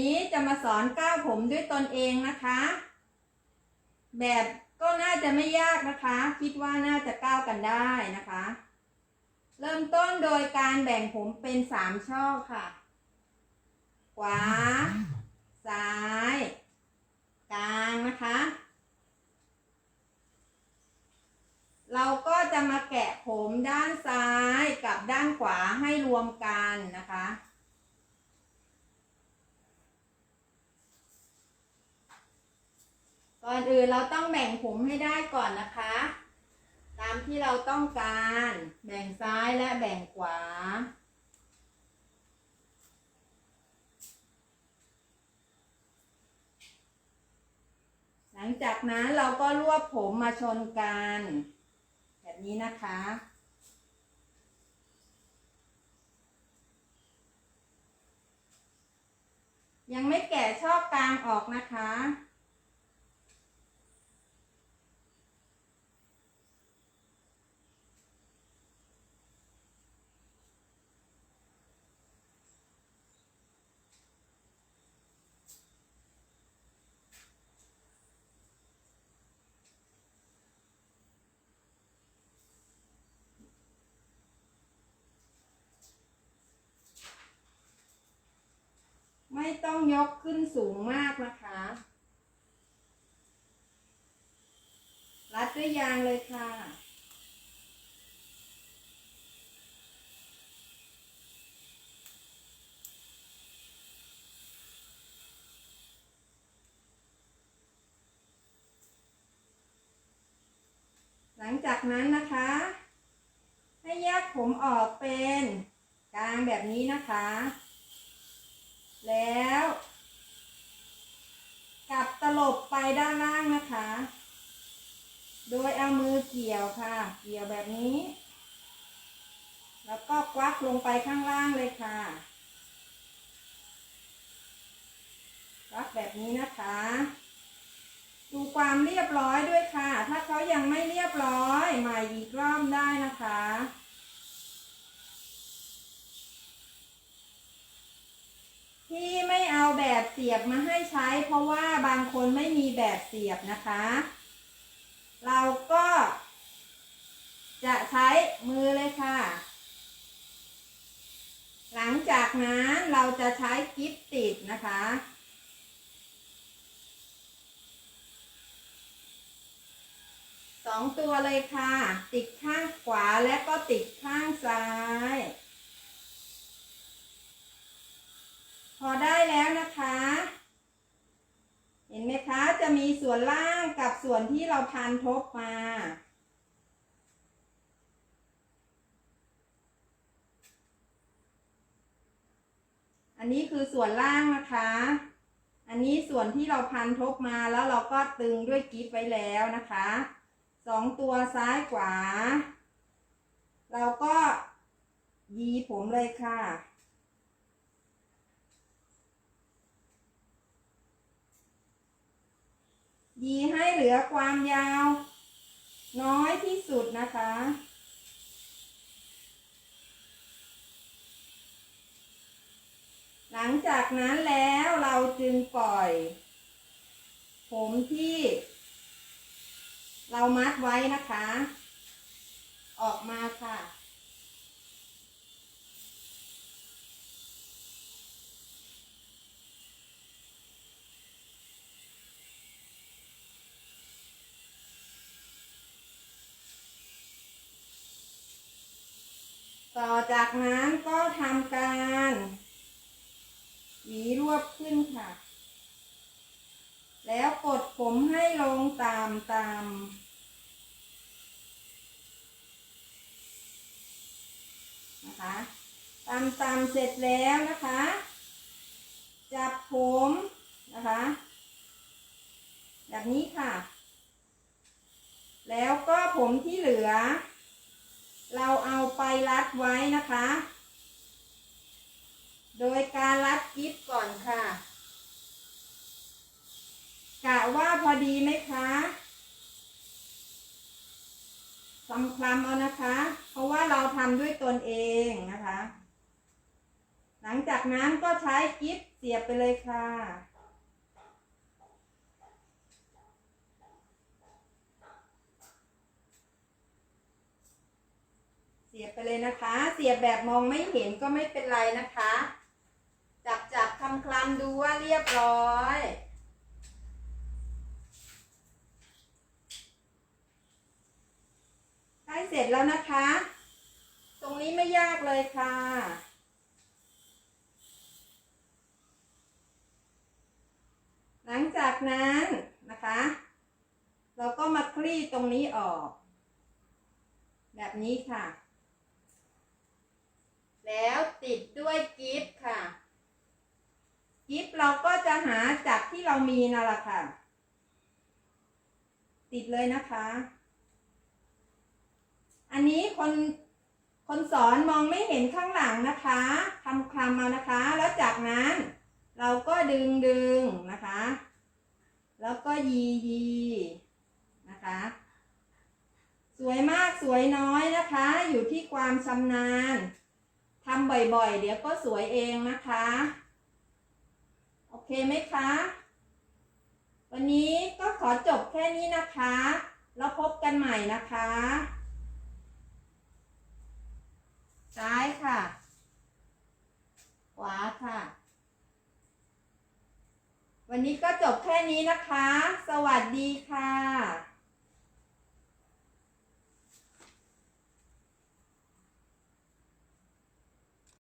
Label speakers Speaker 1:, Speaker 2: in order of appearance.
Speaker 1: นี้จะมาสอนก้าวผมด้วยตนเองนะคะ แบบก็น่าจะไม่ยากนะคะ คิดว่าน่าจะก้าวกันได้นะคะ เริ่มต้นโดยการแบ่งผมเป็นสามช่อค่ะ ขวา ซ้าย กลางนะคะ เราก็จะมาแกะผมด้านซ้ายกับด้านขวาให้รวมกันนะคะ ก่อนอื่นเราต้องแบ่งผมให้ได้ก่อนนะคะ ตามที่เราต้องการ แบ่งซ้ายและแบ่งขวา หลังจากนั้นเราก็รวบผมมาชนกัน แบบนี้นะคะยังไม่แกะช่อกลางออกนะคะ ไม่ต้องยกขึ้นสูงมากนะคะ รัดด้วยยางเลยค่ะหลังจากนั้นนะคะ ให้แยกผมออกเป็นกลางแบบนี้นะคะ แล้ว กลับตลบไปด้านล่างนะคะ โดยเอามือเกี่ยวค่ะ เกี่ยวแบบนี้ แล้วก็ควักลงไปข้างล่างเลยค่ะควักแบบนี้นะคะ ดูความเรียบร้อยด้วยค่ะ ถ้าเขายังไม่เรียบร้อยใหม่อีกรอบได้นะคะ ที่ไม่เอาแบบเสียบมาให้ใช้ เพราะว่าบางคนไม่มีแบบเสียบนะคะ เราก็ จะใช้มือเลยค่ะ หลังจากนั้นเราจะใช้กิฟติดนะคะสองตัวเลยค่ะ ติดข้างขวาและก็ติดข้างซ้าย พอได้แล้วนะคะ เห็นไหมคะ จะมี ส่วนล่างกับส่วนที่เราพันทบมา อันนี้คือส่วนล่างนะคะ อันนี้ส่วนที่เราพันทบมาแล้วเราก็ตึงด้วยกิ๊บไว้แล้วนะคะสองตัวซ้ายขวา เราก็ยีผมเลยค่ะ ยีให้เหลือความยาว น้อยที่สุดนะคะ หลังจากนั้นแล้วเราจึงปล่อย ผมที่ เรามัดไว้นะคะ ออกมาค่ะ ต่อจากนั้นก็ทำการหวีรวบขึ้นค่ะ แล้วกดผมให้ลงตามตามนะคะตามตามเสร็จแล้วนะคะ จับผมนะคะ แบบนี้ค่ะ แล้วก็ผมที่เหลือ เราเอาไปรัดไว้นะคะ โดยการรัดกิ๊บก่อนค่ะกะว่าพอดีไหมคะสำคลำเอานะคะ เพราะว่าเราทำด้วยตนเองนะคะ หลังลังจากนั้นก็ใช้กิฟเสียบไปเลยค่ะ เสียบ ไปเลยนะคะ เสียบแบบมองไม่เห็นก็ไม่เป็นไรนะคะ จับจับคำคลำดูว่าเรียบร้อยใกล้เสร็จแล้วนะคะ ตรงนี้ไม่ยากเลยค่ะหลังจากนั้นนะคะ เราก็มาคลี่ตรงนี้ออก แบบนี้ค่ะ แล้วติดด้วยกิฟต์ค่ะ กิฟต์เราก็จะหาจากที่เรามีนั่นแหละค่ะ ติดเลยนะคะ อันนี้คนคนสอนมองไม่เห็นข้างหลังนะคะทำคลำมานะคะ แล้วจากนั้น เราก็ดึงดึงนะคะ แล้วก็ยียีนะคะ สวยมากสวยน้อยนะคะ อยู่ที่ความชำนาญ ทำบ่อยๆ เดี๋ยวก็สวยเองนะคะ โอเคไหมคะ วันนี้ก็ขอจบแค่นี้นะคะ แล้วพบกันใหม่นะคะซ้ายค่ะ ขวาค่ะ วันนี้ก็จบแค่นี้นะคะ สวัสดีค่ะ